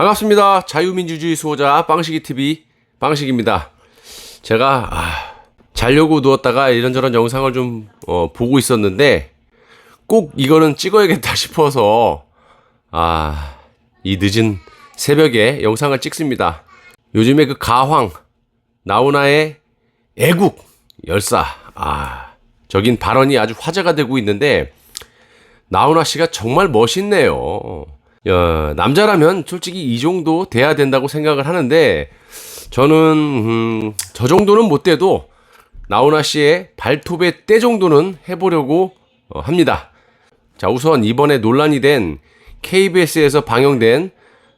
반갑습니다. 자유민주주의 수호자 빵식이 TV 빵식입니다. 제가 아, 자려고 누웠다가 이런저런 영상을 좀 어, 보고 있었는데 꼭 이거는 찍어야겠다 싶어서 아, 이 늦은 새벽에 영상을 찍습니다. 요즘에 그 가황 나훈아의 애국 열사 아, 저긴 발언이 아주 화제가 되고 있는데 나훈아 씨가 정말 멋있네요. 야, 남자라면 솔직히 이 정도 돼야 된다고 생각을 하는데 저는 음, 저 정도는 못 돼도 나훈아 씨의 발톱의 때 정도는 해보려고 어, 합니다. 자 우선 이번에 논란이 된 KBS에서 방영된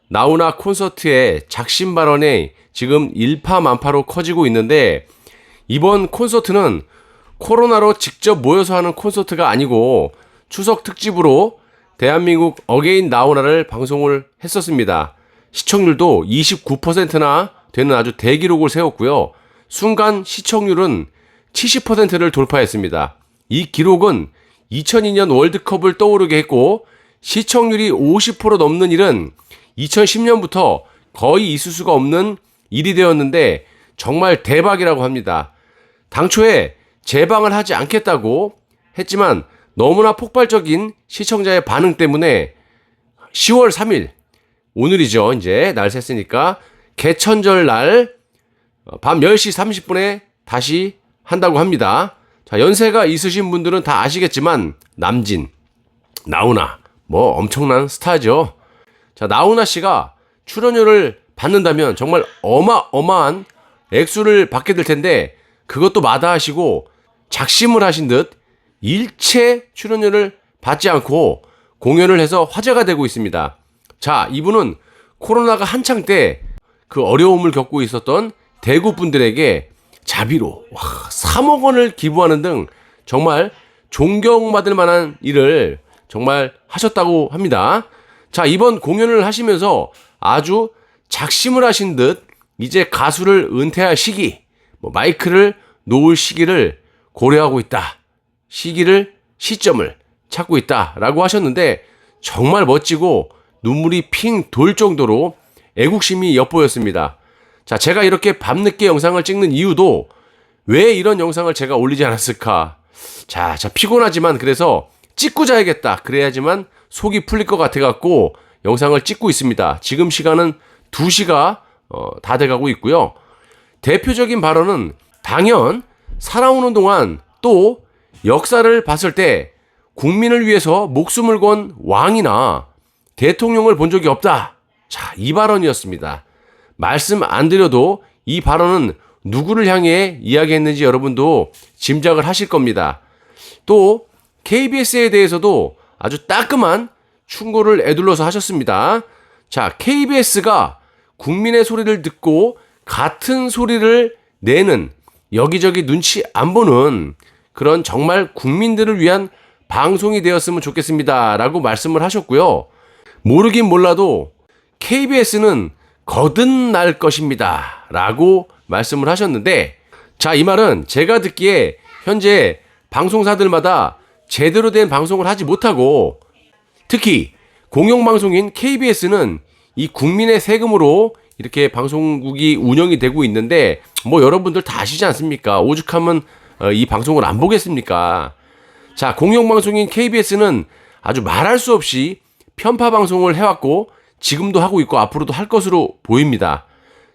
나훈아 콘서트의 작심 발언이 지금 일파만파로 커지고 있는데 이번 콘서트는 코로나로 직접 모여서 하는 콘서트가 아니고 추석 특집으로 대한민국 어게인 나훈아를 방송을 했었습니다. 시청률도 29%나 되는 아주 대기록을 세웠고요. 순간 시청률은 70%를 돌파했습니다. 이 기록은 2002년 월드컵을 떠오르게 했고 시청률이 50% 넘는 일은 2010년부터 거의 있을 수가 없는 일이 되었는데 정말 대박이라고 합니다. 당초에 재방을 하지 않겠다고 했지만 너무나 폭발적인 시청자의 반응 때문에 10월 3일 오늘이죠. 이제 날 샜으니까 개천절 날 밤 10시 30분에 다시 한다고 합니다. 자, 연세가 있으신 분들은 다 아시겠지만 남진, 나훈아 뭐 엄청난 스타죠. 자, 나훈아 씨가 출연료를 받는다면 정말 어마어마한 액수를 받게 될 텐데 그것도 마다하시고 작심을 하신 듯 일체 출연료를 받지 않고 공연을 해서 화제가 되고 있습니다. 자, 이분은 코로나가 한창 때 그 어려움을 겪고 있었던 대구 분들에게 자비로 와, 3억 원을 기부하는 등 정말 존경받을 만한 일을 정말 하셨다고 합니다. 자, 이번 공연을 하시면서 아주 작심을 하신 듯 이제 가수를 은퇴할 시기, 뭐 마이크를 놓을 시기를 고려하고 있다. 시기를, 시점을 찾고 있다라고 하셨는데 정말 멋지고 눈물이 핑 돌 정도로 애국심이 엿보였습니다. 자, 제가 이렇게 밤늦게 영상을 찍는 이유도 왜 이런 영상을 제가 올리지 않았을까? 자, 자, 피곤하지만 그래서 찍고 자야겠다. 그래야지만 속이 풀릴 것 같아 갖고 영상을 찍고 있습니다. 지금 시간은 2시가 어, 다 돼가고 있고요. 대표적인 발언은 당연 살아오는 동안 또 역사를 봤을 때 국민을 위해서 목숨을 건 왕이나 대통령을 본 적이 없다. 자, 이 발언이었습니다. 말씀 안 드려도 이 발언은 누구를 향해 이야기했는지 여러분도 짐작을 하실 겁니다. 또 KBS에 대해서도 아주 따끔한 충고를 애둘러서 하셨습니다. 자, KBS가 국민의 소리를 듣고 같은 소리를 내는 여기저기 눈치 안 보는 그런 정말 국민들을 위한 방송이 되었으면 좋겠습니다. 라고 말씀을 하셨고요. 모르긴 몰라도 KBS는 거듭날 것입니다. 라고 말씀을 하셨는데, 자, 이 말은 제가 듣기에 현재 방송사들마다 제대로 된 방송을 하지 못하고, 특히 공영방송인 KBS는 이 국민의 세금으로 이렇게 방송국이 운영이 되고 있는데, 뭐 여러분들 다 아시지 않습니까? 오죽하면 어, 이 방송을 안 보겠습니까? 자, 공영방송인 KBS는 아주 말할 수 없이 편파 방송을 해왔고, 지금도 하고 있고 앞으로도 할 것으로 보입니다.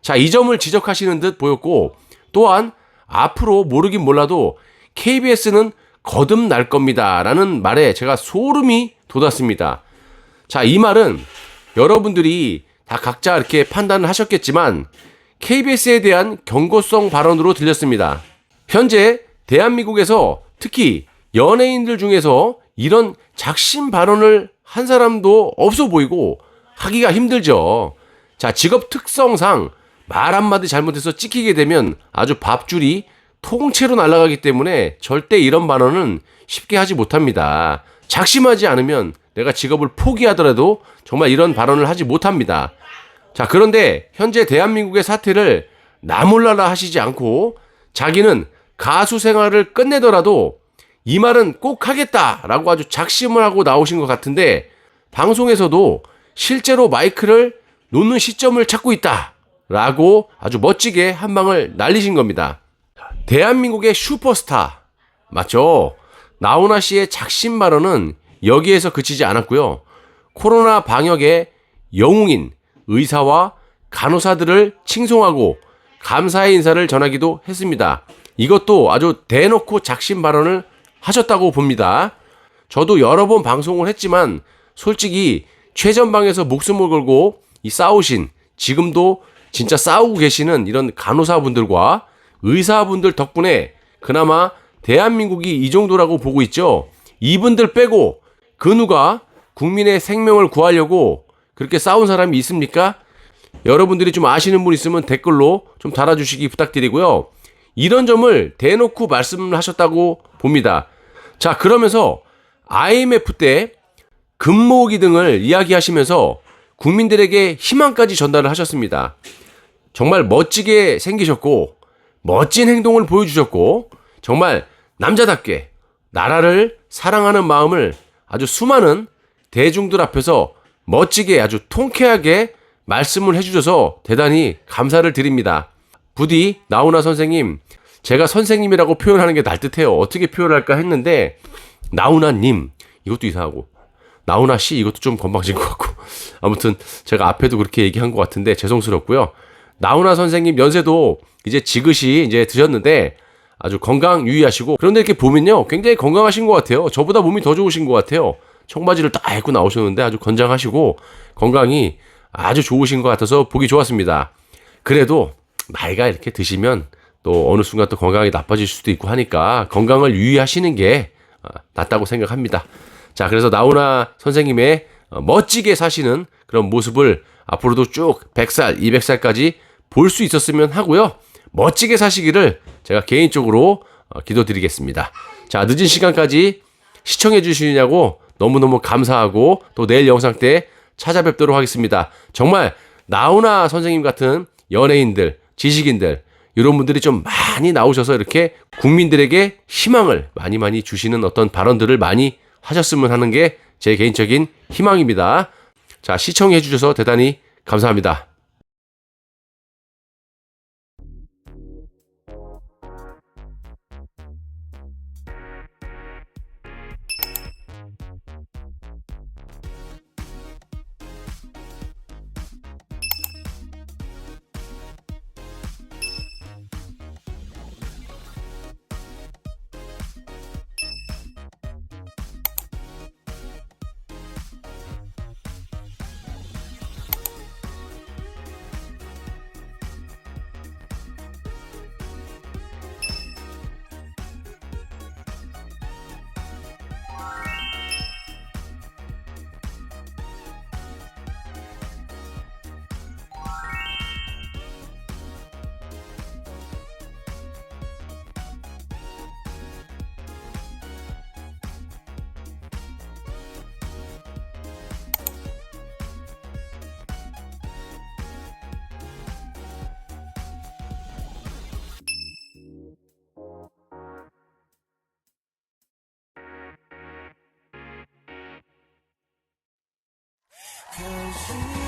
자, 이 점을 지적하시는 듯 보였고 또한 앞으로 모르긴 몰라도 KBS는 거듭날 겁니다. 라는 말에 제가 소름이 돋았습니다. 자, 이 말은 여러분들이 다 각자 이렇게 판단을 하셨겠지만 KBS에 대한 경고성 발언으로 들렸습니다. 현재 대한민국에서 특히 연예인들 중에서 이런 작심 발언을 한 사람도 없어 보이고 하기가 힘들죠. 자, 직업 특성상 말 한마디 잘못해서 찍히게 되면 아주 밥줄이 통째로 날아가기 때문에 절대 이런 발언은 쉽게 하지 못합니다. 작심하지 않으면 내가 직업을 포기하더라도 정말 이런 발언을 하지 못합니다. 자, 그런데 현재 대한민국의 사태를 나몰라라 하시지 않고 자기는 가수 생활을 끝내더라도 이 말은 꼭 하겠다라고 아주 작심을 하고 나오신 것 같은데 방송에서도 실제로 마이크를 놓는 시점을 찾고 있다. 라고 아주 멋지게 한 방을 날리신 겁니다. 대한민국의 슈퍼스타. 맞죠? 나훈아 씨의 작심 발언은 여기에서 그치지 않았고요. 코로나 방역의 영웅인 의사와 간호사들을 칭송하고 감사의 인사를 전하기도 했습니다. 이것도 아주 대놓고 작심 발언을 하셨다고 봅니다. 저도 여러 번 방송을 했지만 솔직히 최전방에서 목숨을 걸고 이 싸우신 지금도 진짜 싸우고 계시는 이런 간호사분들과 의사분들 덕분에 그나마 대한민국이 이 정도라고 보고 있죠. 이분들 빼고 그 누가 국민의 생명을 구하려고 그렇게 싸운 사람이 있습니까? 여러분들이 좀 아시는 분 있으면 댓글로 좀 달아주시기 부탁드리고요. 이런 점을 대놓고 말씀을 하셨다고 봅니다. 자, 그러면서 IMF 때 금모으기 등을 이야기하시면서 국민들에게 희망까지 전달을 하셨습니다. 정말 멋지게 생기셨고, 멋진 행동을 보여주셨고, 정말 남자답게 나라를 사랑하는 마음을 아주 수많은 대중들 앞에서 멋지게 아주 통쾌하게 말씀을 해주셔서 대단히 감사를 드립니다. 부디 나훈아 선생님, 제가 선생님이라고 표현하는 게 날 듯해요. 어떻게 표현할까 했는데 나훈아님 이것도 이상하고 나훈아 씨 이것도 좀 건방진 것 같고 아무튼 제가 앞에도 그렇게 얘기한 것 같은데 죄송스럽고요. 나훈아 선생님 연세도 이제 지긋이 이제 드셨는데 아주 건강 유의하시고 그런데 이렇게 보면요 굉장히 건강하신 것 같아요. 저보다 몸이 더 좋으신 것 같아요. 청바지를 딱 입고 나오셨는데 아주 건장하시고 건강이 아주 좋으신 것 같아서 보기 좋았습니다. 그래도 나이가 이렇게 드시면 또 어느 순간 또 건강이 나빠질 수도 있고 하니까 건강을 유의하시는 게 어, 낫다고 생각합니다. 자, 그래서 나훈아 선생님의 어, 멋지게 사시는 그런 모습을 앞으로도 쭉 100살, 200살까지 볼 수 있었으면 하고요. 멋지게 사시기를 제가 개인적으로 어, 기도드리겠습니다. 자, 늦은 시간까지 시청해 주시느냐고 너무너무 감사하고 또 내일 영상 때 찾아뵙도록 하겠습니다. 정말 나훈아 선생님 같은 연예인들, 지식인들 이런 분들이 좀 많이 나오셔서 이렇게 국민들에게 희망을 많이 많이 주시는 어떤 발언들을 많이 하셨으면 하는 게 제 개인적인 희망입니다. 자, 시청해 주셔서 대단히 감사합니다. 可惜。